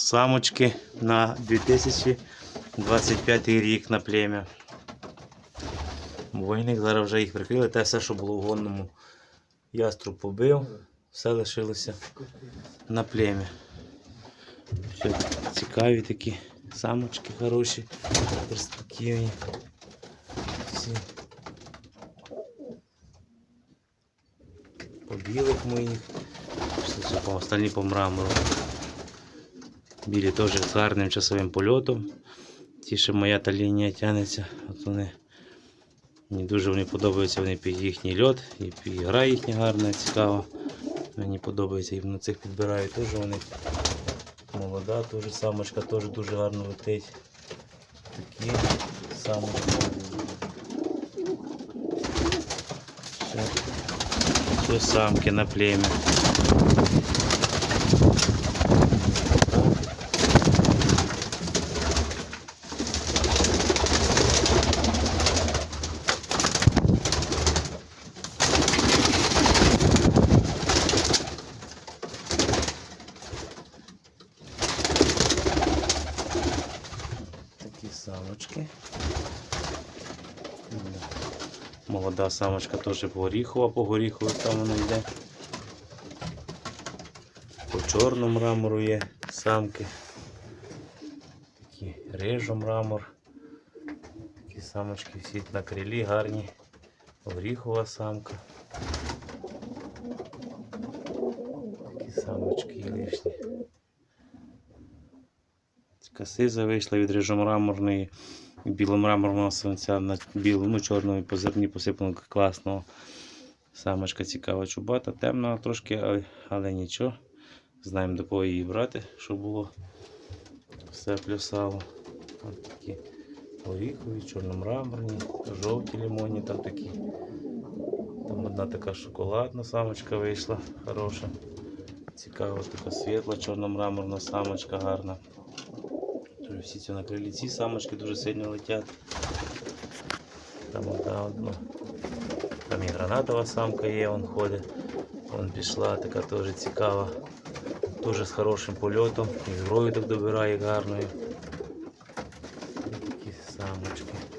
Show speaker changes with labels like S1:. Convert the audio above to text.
S1: самочки на 2025 рік на плем'я. Войник зараз вже їх прикрили. Те все, що було в гонному яструб побив, все лишилося на плем'я. Цікаві такі самочки хороші, перспективні. Всі. По білих моїх, остальні по мрамору. Білі теж з гарним часовим польотом. Ті, що моя та лінія тягнеться, от вони мені дуже вони подобаються вони під їхній льот, і, гра їхня гарна, цікава. Мені подобається, і на цих підбираю теж вони молода, теж самочка теж дуже гарно летить. Такі самочки. Все, все самки на плем'я. Такі самочки. Молода самочка теж горіхова, по горіхову там вона йде. По чорному мрамору є самки. Такі рижу мрамор. Такі самочки всі на крилі гарні. Горіхова самка. Такі самочки є лишні. Касиза вийшла від рижомраморної і біломраморного сонця на білому, чорному по зерні посипано класного. Самочка цікава чубата, темна трошки, але, але нічого. Знаємо до кого її брати, щоб було все плясало. От такі горіхові, чорномраморні, жовті лимонні там такі. Там одна така шоколадна самочка вийшла, хороша. Цікава, така світла, чорномраморна самочка гарна. Дуже всі на криліці, самочки тоже сильно летят Там одна одна. Ну, там і гранатова самка є, вон ходить. Вон пішла, така теж цікава. Дуже з хорошим полетом І зброю так добирає гарною. Самочки.